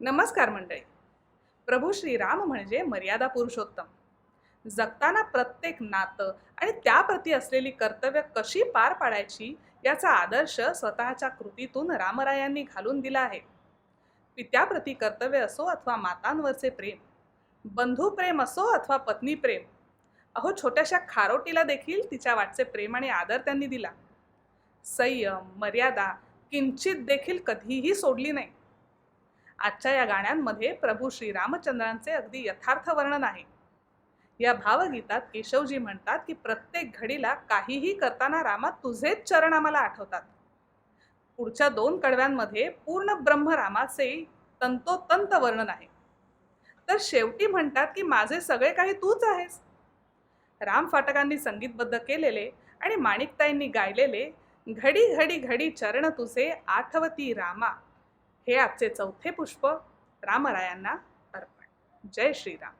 नमस्कार मंडळी. प्रभू श्रीराम म्हणजे मर्यादा पुरुषोत्तम. जगताना प्रत्येक नातं आणि त्याप्रती असलेली कर्तव्य कशी पार पाडायची याचा आदर्श स्वतःच्या कृतीतून रामरायांनी घालून दिला आहे. पित्याप्रती कर्तव्य असो अथवा मातांवरचे प्रेम बंधुप्रेम असो अथवा पत्नी प्रेम अहो छोट्याशा खारोटीला देखील तिच्या वाटचे प्रेम आणि आदर त्यांनी दिला. संयम मर्यादा किंचित देखील कधीही सोडली नाही. आजच्या या गाण्यांमध्ये प्रभू श्रीरामचंद्रांचे अगदी यथार्थ वर्णन आहे. या भावगीतात केशवजी म्हणतात की प्रत्येक घडीला काहीही करताना रामा तुझेच चरण आम्हाला आठवतात. पुढच्या दोन कडव्यांमध्ये पूर्ण ब्रह्मरामाचे तंतोतंत वर्णन आहे. तर शेवटी म्हणतात की माझे सगळे काही तूच आहेस. राम फाटकांनी संगीतबद्ध केलेले आणि माणिकताईंनी गायलेले घडी घडी घडी चरण तुझे आठवती रामा. हे आजचे चौथे पुष्प रामरायांना अर्पण. जय श्रीराम.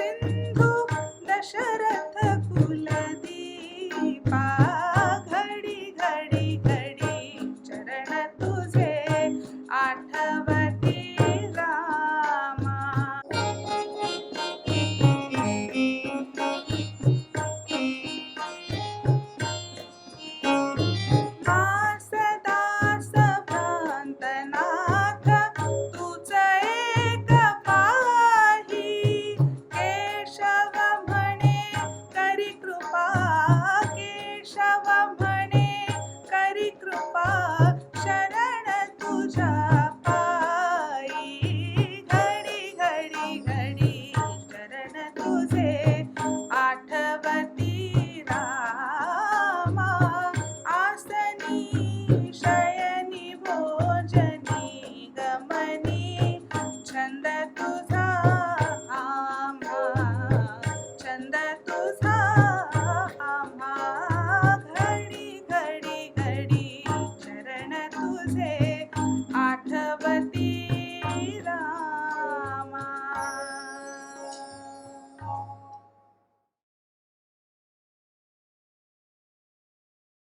Jackson. çende tuz